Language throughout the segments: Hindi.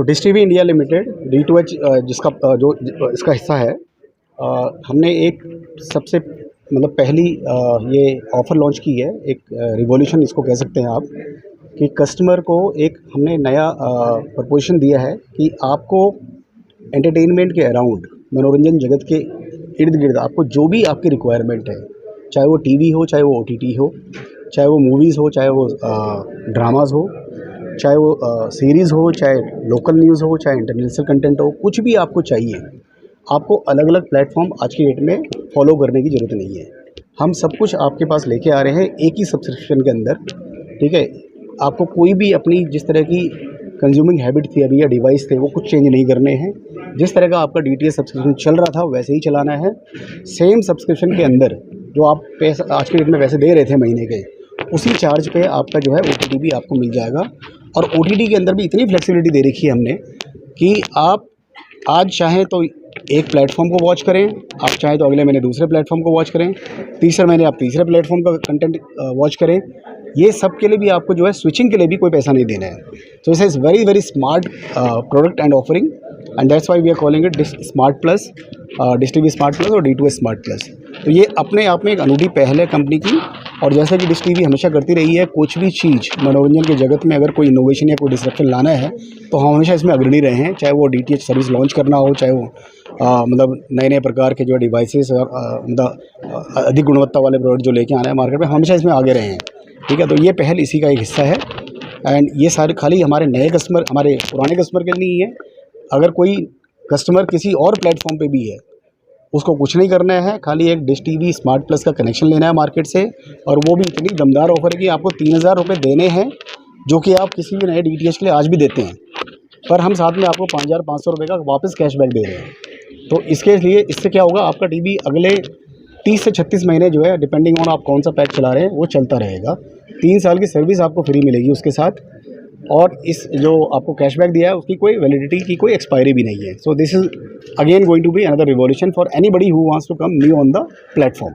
So dish T India limited D two H जिसका जो इसका हिस्सा है हमने एक सबसे मतलब पहली ये ऑफ़र लॉन्च की है, एक रिवॉल्यूशन इसको कह सकते हैं आप, कि कस्टमर को एक हमने नया प्रपोजिशन दिया है कि आपको एंटरटेनमेंट के अराउंड मनोरंजन जगत के इर्द गिर्द, आपको जो भी आपकी रिक्वायरमेंट है, चाहे वो टीवी हो, चाहे वो ओटीटी हो, चाहे वो मूवीज़ हो, चाहे वो ड्रामाज हो चाहे वो सीरीज़ हो, चाहे लोकल न्यूज़ हो, चाहे इंटरनेशनल कंटेंट हो, कुछ भी आपको चाहिए, आपको अलग अलग प्लेटफॉर्म आज की डेट में फॉलो करने की ज़रूरत नहीं है। हम सब कुछ आपके पास लेके आ रहे हैं एक ही सब्सक्रिप्शन के अंदर, ठीक है? आपको कोई भी अपनी जिस तरह की कंज्यूमिंग हैबिट थी अभी या डिवाइस थे, वो कुछ चेंज नहीं करने हैं। जिस तरह का आपका डी सब्सक्रिप्शन चल रहा था, वैसे ही चलाना है। सेम सब्सक्रिप्शन के अंदर, जो आप पैसा, आज के डेट में वैसे दे रहे थे महीने के, उसी चार्ज पे आपका जो है ओ भी आपको मिल जाएगा। और ओ के अंदर भी इतनी फ्लेक्सिबिलिटी दे रखी है हमने कि आप आज चाहें तो एक प्लेटफॉर्म को वॉच करें, आप चाहें तो अगले महीने दूसरे प्लेटफॉर्म को वॉच करें, तीसरे महीने आप तीसरे प्लेटफॉर्म का कंटेंट वॉच करें। ये सब के लिए भी आपको जो है स्विचिंग के लिए भी कोई पैसा नहीं देना है। सो इस is very very smart product and offering and that's why we are calling it smart plus T smart plus और डी टू स्मार्ट प्लस तो ये अपने आप में एक अनूठी पहल कंपनी की और जैसा कि डिश टी हमेशा करती रही है कुछ भी चीज़ मनोरंजन के जगत में अगर कोई इनोवेशन या कोई डिस्ट्रप्शन लाना है तो हम हमेशा इसमें अग्रणी रहे हैं। चाहे वो डीटीएच सर्विस लॉन्च करना हो चाहे वो आ, मतलब नए नए प्रकार के जो डिवाइसेस और मतलब अधिक गुणवत्ता वाले प्रोडक्ट जो लेके आना है मार्केट में हमेशा इसमें आगे रहे हैं। ठीक है तो ये पहल इसी का एक हिस्सा है। एंड ये सारे खाली हमारे नए कस्टमर हमारे पुराने कस्टमर के लिए नहीं है। अगर कोई कस्टमर किसी और प्लेटफॉर्म पे भी है उसको कुछ नहीं करना है, खाली एक डिश टी स्मार्ट प्लस का कनेक्शन लेना है मार्केट से और वो भी इतनी दमदार ऑफ़र है कि आपको तीन हज़ार रुपये देने हैं, जो कि आप किसी भी नए डी के लिए आज भी देते हैं। पर हम साथ में आपको पाँच हज़ार पाँच सौ रुपये का वापस कैशबैक दे रहे हैं। तो इसके लिए इससे क्या होगा, आपका टीवी अगले तीस से छत्तीस महीने जो है डिपेंडिंग ऑन आप कौन सा पैक चला रहे हैं, वो चलता रहेगा। तीन साल की सर्विस आपको फ्री मिलेगी उसके साथ। और इस जो आपको कैशबैक दिया है उसकी कोई वैलिडिटी की कोई एक्सपायरी भी नहीं है। So this is again going to be another revolution for anybody who wants to come new on the platform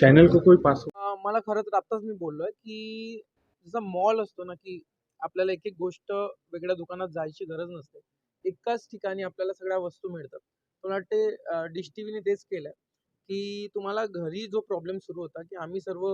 channel को कोई पास मला खरं तर आत्ताच मी बोललोय की जसा मॉल असतो ना की आपल्याला एक एक गोष्ट वेगळ्या दुकानात जायची गरज नसते. एकाच ठिकाणी आपल्याला सगळ्या वस्तू मिळतात. मला वाटते डिश टी व्हीने तेच केलंय की तुम्हाला घरी जो प्रॉब्लेम सुरू होता की आम्ही सर्व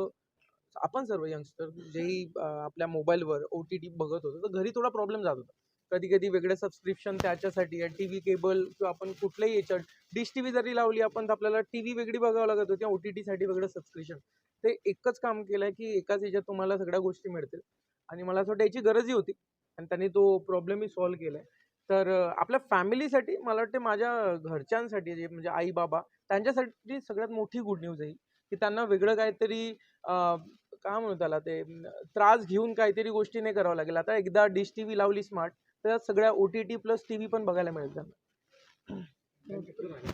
आपण सर्व यंगस्टर जेही आपल्या मोबाईलवर ओ टी टी बघत होतो तर घरी थोडा प्रॉब्लेम जात होता. कधी कधी वेगळं सबस्क्रिप्शन त्याच्यासाठी टी व्ही केबल किंवा आपण कुठल्याही याच्यात डिश टी व्ही जरी लावली आपण तर आपल्याला टी व्ही वेगळी बघावं लागत होती ओ टी टीसाठी वेगळं सबस्क्रिप्शन ते एकच काम केलं आहे की एकाच याच्यात तुम्हाला सगळ्या गोष्टी मिळतील. आणि मला असं वाटतं याची गरजही होती आणि त्यांनी तो प्रॉब्लेमही सॉल्व्ह आहे तर आपल्या फॅमिलीसाठी मला वाटते माझ्या घरच्यांसाठी जे म्हणजे आई बाबा त्यांच्यासाठी सगळ्यात मोठी गुड न्यूज आहे की त्यांना वेगळं काहीतरी का काय म्हणू त्याला ते त्रास घेऊन काहीतरी गोष्टी नाही करावं लागेल. आता एकदा डिश टी व्ही लावली स्मार्ट तर सगळ्या O T T plus T V पण बघायला मिळेल त्यांना.